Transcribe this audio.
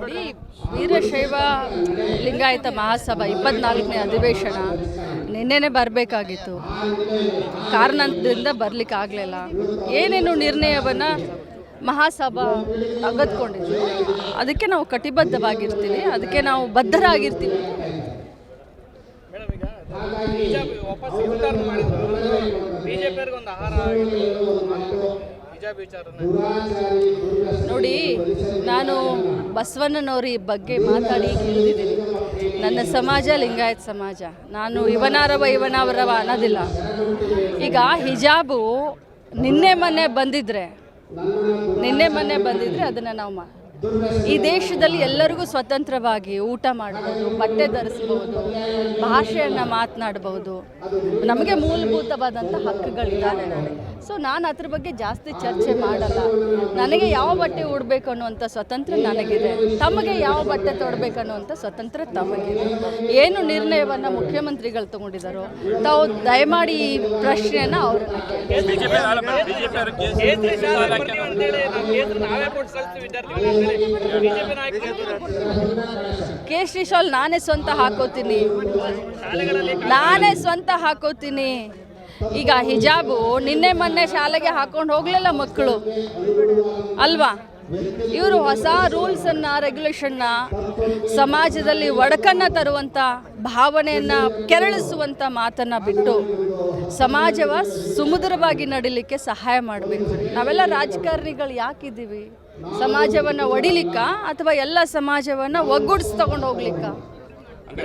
ನೋಡಿ, ವೀರಶೈವ ಲಿಂಗಾಯತ ಮಹಾಸಭಾ ಇಪ್ಪತ್ನಾಲ್ಕನೇ ಅಧಿವೇಶನ ನಿನ್ನೆನೆ ಬರಬೇಕಾಗಿತ್ತು. ಕಾರಣದಿಂದ ಬರ್ಲಿಕ್ಕೆ ಆಗಲಿಲ್ಲ. ಏನೇನು ನಿರ್ಣಯವನ್ನು ಮಹಾಸಭಾ ತೆಗೆದುಕೊಂಡಿದ್ವಿ ಅದಕ್ಕೆ ನಾವು ಕಟಿಬದ್ಧವಾಗಿರ್ತೀವಿ, ಅದಕ್ಕೆ ನಾವು ಬದ್ಧರಾಗಿರ್ತೀವಿ. ಬಿಜೆಪಿ ಆಹಾರ ನೋಡಿ ನಾನು ಬಸವಣ್ಣನವ್ರ ಈ ಬಗ್ಗೆ ಮಾತಾಡಿ ಕೇಳಿದ್ದೀನಿ. ನನ್ನ ಸಮಾಜ ಲಿಂಗಾಯತ್ ಸಮಾಜ. ನಾನು ಇವನಾರವ ಇವನಾರವ ಅನ್ನೋದಿಲ್ಲ. ಈಗ ಹಿಜಾಬು ನಿನ್ನೆ ಮೊನ್ನೆ ಬಂದಿದ್ರೆ ನಿನ್ನೆ ಮೊನ್ನೆ ಬಂದಿದ್ರೆ ಅದನ್ನು ನಾವು ಮಾ ಈ ದೇಶದಲ್ಲಿ ಎಲ್ಲರಿಗೂ ಸ್ವತಂತ್ರವಾಗಿ ಊಟ ಮಾಡ್ಬೋದು ಬಟ್ಟೆ ಧರಿಸ್ಬೋದು ಭಾಷೆಯನ್ನು ಮಾತನಾಡಬಹುದು ನಮಗೆ ಮೂಲಭೂತವಾದಂಥ ಹಕ್ಕುಗಳಿದ್ದಾವೆ ಸೊ ನಾನು ಅದ್ರ ಬಗ್ಗೆ ಜಾಸ್ತಿ ಚರ್ಚೆ ಮಾಡಲ್ಲ ನನಗೆ ಯಾವ ಬಟ್ಟೆ ಉಡಬೇಕು ಅನ್ನುವಂಥ ಸ್ವತಂತ್ರ ನನಗಿದೆ ತಮಗೆ ಯಾವ ಬಟ್ಟೆ ತೊಡಬೇಕು ಅನ್ನುವಂಥ ಸ್ವತಂತ್ರ ತಮಗಿದೆ ಏನು ನಿರ್ಣಯವನ್ನು ಮುಖ್ಯಮಂತ್ರಿಗಳು ತಗೊಂಡಿದ್ದಾರೋ ತಾವು ದಯಮಾಡಿ ಈ ಪ್ರಶ್ನೆಯನ್ನು ಅವ್ರನ್ನ ಕೇಳಿ ಕೇಸರಿ ಶಾಲೆ ನಾನೇ ಸ್ವಂತ ಹಾಕೋತೀನಿ. ನಾನೇ ಸ್ವಂತ ಹಾಕೋತೀನಿ. ಈಗ ಹಿಜಾಬು ನಿನ್ನೆ ಮೊನ್ನೆ ಶಾಲೆಗೆ ಹಾಕೊಂಡು ಹೋಗಲಿಲ್ಲ ಮಕ್ಕಳು. ಅಲ್ವಾ? ಇವರು ಹೊಸ ರೂಲ್ಸನ್ನು ರೆಗ್ಯುಲೇಷನ್ನ ಸಮಾಜದಲ್ಲಿ ಒಡಕನ್ನು ತರುವಂಥ ಭಾವನೆಯನ್ನು ಕೆರಳಿಸುವಂಥ ಮಾತನ್ನು ಬಿಟ್ಟು ಸಮಾಜವ ಸುಮಧುರವಾಗಿ ನಡಿಲಿಕ್ಕೆ ಸಹಾಯ ಮಾಡಬೇಕು. ನಾವೆಲ್ಲ ರಾಜಕಾರಣಿಗಳು ಯಾಕಿದ್ದೀವಿ? ಸಮಾಜವನ್ನು ಒಡಿಲಿಕ್ಕ ಅಥವಾ ಎಲ್ಲ ಸಮಾಜವನ್ನು ಒಗ್ಗೂಡಿಸಿ ತಗೊಂಡು ಹೋಗ್ಲಿಕ್ಕ